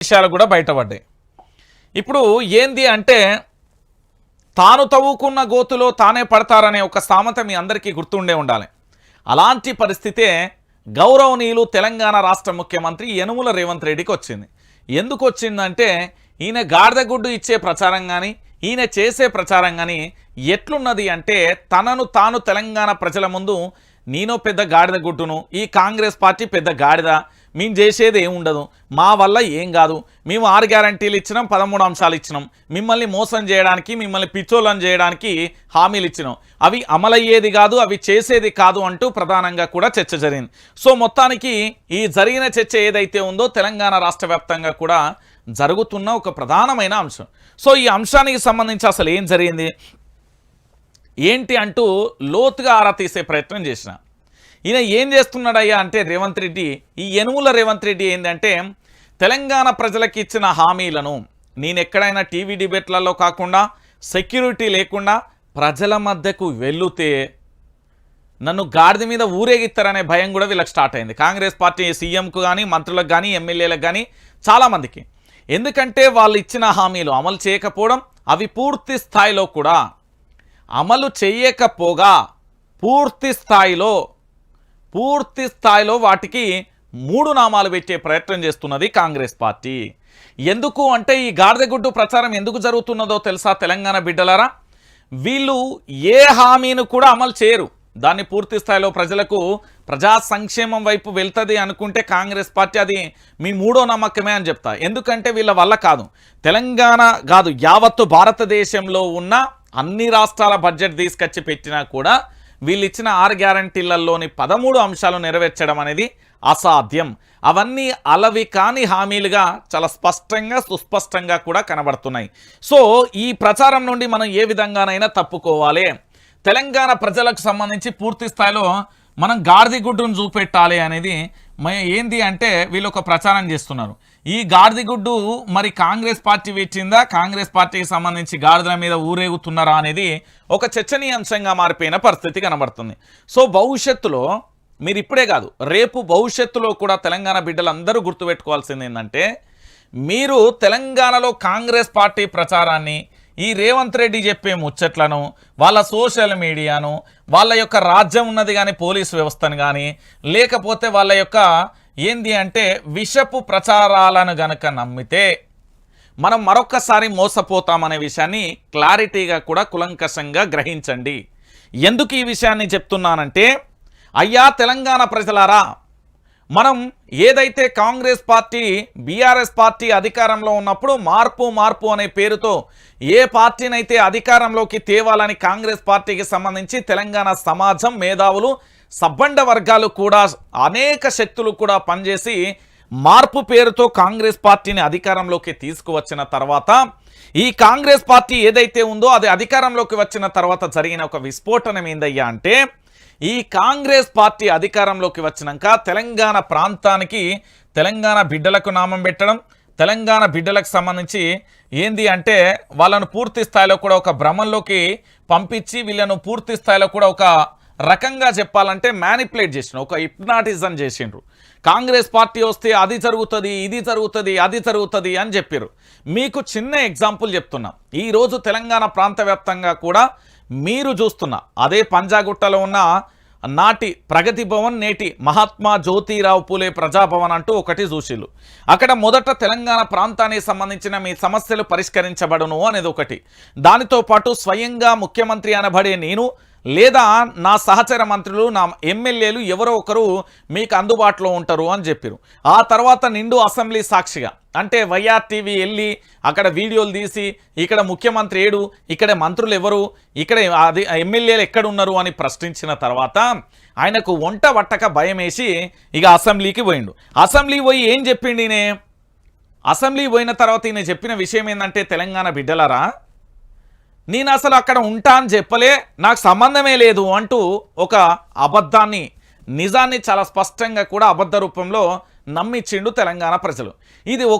విషయాలు కూడా బయటపడ్డాయి. ఇప్పుడు ఏంది అంటే తాను తవ్వుకున్న గోతులో తానే పడతారనే ఒక సామెత మీ అందరికీ గుర్తుండే ఉండాలి. అలాంటి పరిస్థితే గౌరవనీయులు తెలంగాణ రాష్ట్ర ముఖ్యమంత్రి యనుముల రేవంత్ రెడ్డికి వచ్చింది. ఎందుకు వచ్చిందంటే ఈయన గాడిదగుడ్డు ఇచ్చే ప్రచారం కానీ ఈయన చేసే ప్రచారం కానీ ఎట్లున్నది అంటే తనను తాను తెలంగాణ ప్రజల ముందు నేను పెద్ద గాడిద గుట్టును ఈ కాంగ్రెస్ పార్టీ పెద్ద గాడిద మేము చేసేది ఏముండదు. మా వల్ల ఏం కాదు. మేము ఆరు గ్యారంటీలు ఇచ్చినాం పదమూడు అంశాలు ఇచ్చినాం. మిమ్మల్ని మోసం చేయడానికి మిమ్మల్ని పిచ్చోళ్ళని చేయడానికి హామీలు ఇచ్చినాం. అవి అమలయ్యేది కాదు అవి చేసేది కాదు అంటూ ప్రధానంగా కూడా చర్చ జరిగింది. సో మొత్తానికి ఈ జరిగిన చర్చ ఏదైతే ఉందో తెలంగాణ రాష్ట్ర వ్యాప్తంగా కూడా జరుగుతున్న ఒక ప్రధానమైన అంశం. సో ఈ అంశానికి సంబంధించి అసలు ఏం జరిగింది? ఏంటి అంటూ లోతుగా ఆరా తీసే ప్రయత్నం చేసిన. ఈయన ఏం చేస్తున్నాడయ్యా అంటే రేవంత్ రెడ్డి ఈ యనుముల రేవంత్ రెడ్డి ఏంటంటే తెలంగాణ ప్రజలకు ఇచ్చిన హామీలను నేను ఎక్కడైనా టీవీ డిబేట్లలో కాకుండా సెక్యూరిటీ లేకుండా ప్రజల మధ్యకు వెళ్ళితే నన్ను గాడిద మీద ఊరేగిస్తారనే భయం కూడా వీళ్ళకి స్టార్ట్ అయింది. కాంగ్రెస్ పార్టీ సీఎంకు కానీ మంత్రులకు కానీ ఎమ్మెల్యేలకు కానీ చాలామందికి ఎందుకంటే వాళ్ళు ఇచ్చిన హామీలు అమలు చేయకపోవడం అవి పూర్తి స్థాయిలో కూడా అమలు చేయకపోగా పూర్తి స్థాయిలో పూర్తి స్థాయిలో వాటికి మూడు నామాలు పెట్టే ప్రయత్నం చేస్తున్నది కాంగ్రెస్ పార్టీ. ఎందుకు అంటే ఈ గాడిదగుడ్డు ప్రచారం ఎందుకు జరుగుతున్నదో తెలుసా తెలంగాణ బిడ్డలారా? వీళ్ళు ఏ హామీని కూడా అమలు చేయరు. దాన్ని పూర్తి స్థాయిలో ప్రజలకు ప్రజా సంక్షేమం వైపు వెళ్తుంది అనుకుంటే కాంగ్రెస్ పార్టీ అది మీ మూడో నమ్మకమే అని చెప్తా. ఎందుకంటే వీళ్ళ వల్ల కాదు. తెలంగాణ కాదు యావత్తు భారతదేశంలో ఉన్న అన్ని రాష్ట్రాల బడ్జెట్ తీసుకొచ్చి పెట్టినా కూడా వీళ్ళు ఇచ్చిన ఆరు గ్యారంటీలలోని పదమూడు అంశాలు నెరవేర్చడం అనేది అసాధ్యం. అవన్నీ అలవి కాని హామీలుగా చాలా స్పష్టంగా సుస్పష్టంగా కూడా కనబడుతున్నాయి. సో ఈ ప్రచారం నుండి మనం ఏ విధంగానైనా తప్పుకోవాలి. తెలంగాణ ప్రజలకు సంబంధించి పూర్తి స్థాయిలో మనం గాడిద గుడ్డును చూపెట్టాలి అనేది ఏంది అంటే వీళ్ళు ఒక ప్రచారం చేస్తున్నారు. ఈ గాడిద గుడ్డు మరి కాంగ్రెస్ పార్టీ పెట్టిందా? కాంగ్రెస్ పార్టీకి సంబంధించి గాడిదల మీద ఊరేగుతున్నారా అనేది ఒక చర్చనీయాంశంగా మారిపోయిన పరిస్థితి కనబడుతుంది. సో భవిష్యత్తులో మీరు ఇప్పుడే కాదు రేపు భవిష్యత్తులో కూడా తెలంగాణ బిడ్డలందరూ గుర్తుపెట్టుకోవాల్సింది ఏంటంటే మీరు తెలంగాణలో కాంగ్రెస్ పార్టీ ప్రచారాన్ని ఈ రేవంత్ రెడ్డి చెప్పే ముచ్చట్లను వాళ్ళ సోషల్ మీడియాను వాళ్ళ యొక్క రాజ్యం ఉన్నది కానీ పోలీస్ వ్యవస్థను కానీ లేకపోతే వాళ్ళ యొక్క ఏంది అంటే విషపు ప్రచారాలను గనక నమ్మితే మనం మరొక్కసారి మోసపోతామనే విషయాన్ని క్లారిటీగా కూడా కులంకషంగా గ్రహించండి. ఎందుకు ఈ విషయాన్ని చెప్తున్నానంటే అయ్యా తెలంగాణ ప్రజలారా మనం ఏదైతే కాంగ్రెస్ పార్టీ బీఆర్ఎస్ పార్టీ అధికారంలో ఉన్నప్పుడు మార్పు మార్పు అనే పేరుతో ఏ పార్టీనైతే అధికారంలోకి తేవాలని కాంగ్రెస్ పార్టీకి సంబంధించి తెలంగాణ సమాజం మేధావులు సబ్బండ వర్గాలు కూడా అనేక శక్తులు కూడా పనిచేసి మార్పు పేరుతో కాంగ్రెస్ పార్టీని అధికారంలోకి తీసుకువచ్చిన తర్వాత ఈ కాంగ్రెస్ పార్టీ ఏదైతే ఉందో అది అధికారంలోకి వచ్చిన తర్వాత జరిగిన ఒక విస్ఫోటనం ఏందయ్యా అంటే ఈ కాంగ్రెస్ పార్టీ అధికారంలోకి వచ్చినాక తెలంగాణ ప్రాంతానికి తెలంగాణ బిడ్డలకు నామం పెట్టడం తెలంగాణ బిడ్డలకు సంబంధించి ఏంది అంటే వాళ్ళను పూర్తి స్థాయిలో కూడా ఒక భ్రమంలోకి పంపించి వీళ్ళను పూర్తి స్థాయిలో కూడా ఒక రకంగా చెప్పాలంటే మ్యానిపులేట్ చేసిన ఒక హిప్నాటిజం చేసిండ్రు. కాంగ్రెస్ పార్టీ వస్తే అది జరుగుతుంది ఇది జరుగుతుంది అది జరుగుతుంది అని చెప్పారు మీకు చిన్న ఎగ్జాంపుల్ చెప్తున్నా. ఈరోజు తెలంగాణ ప్రాంత వ్యాప్తంగా కూడా మీరు చూస్తున్న అదే పంజాగుట్టలో ఉన్న నాటి ప్రగతి భవన్ నేటి మహాత్మా జ్యోతిరావు పూలే ప్రజాభవన్ అంటూ ఒకటి చూసిళ్ళు. అక్కడ మొదట తెలంగాణ ప్రాంతానికి సంబంధించిన మీ సమస్యలు పరిష్కరించబడును అనేది ఒకటి. దానితో పాటు స్వయంగా ముఖ్యమంత్రి అనబడే నేను లేదా నా సహచర మంత్రులు నా ఎమ్మెల్యేలు ఎవరో ఒకరు మీకు అందుబాటులో ఉంటారు అని చెప్పారు. ఆ తర్వాత నిండు అసెంబ్లీ సాక్షిగా అంటే వైఆర్ టీవీ వెళ్ళి అక్కడ వీడియోలు తీసి ఇక్కడ ముఖ్యమంత్రి ఏడు ఇక్కడ మంత్రులు ఎవరు ఇక్కడ అది ఎమ్మెల్యేలు ఎక్కడున్నారు అని ప్రశ్నించిన తర్వాత ఆయనకు వంట వట్టక భయం వేసి ఇక అసెంబ్లీకి పోయిండు. అసెంబ్లీ పోయి ఏం చెప్పిండు అసెంబ్లీ పోయిన తర్వాత ఈయన చెప్పిన విషయం ఏంటంటే తెలంగాణ బిడ్డలారా నేను అసలు అక్కడ ఉంటా అని చెప్పలే నాకు సంబంధమే లేదు అంటూ ఒక అబద్ధాన్ని నిజాన్ని చాలా స్పష్టంగా కూడా అబద్ధ రూపంలో నమ్మిచ్చిండు తెలంగాణ ప్రజలు. ఇది ఒక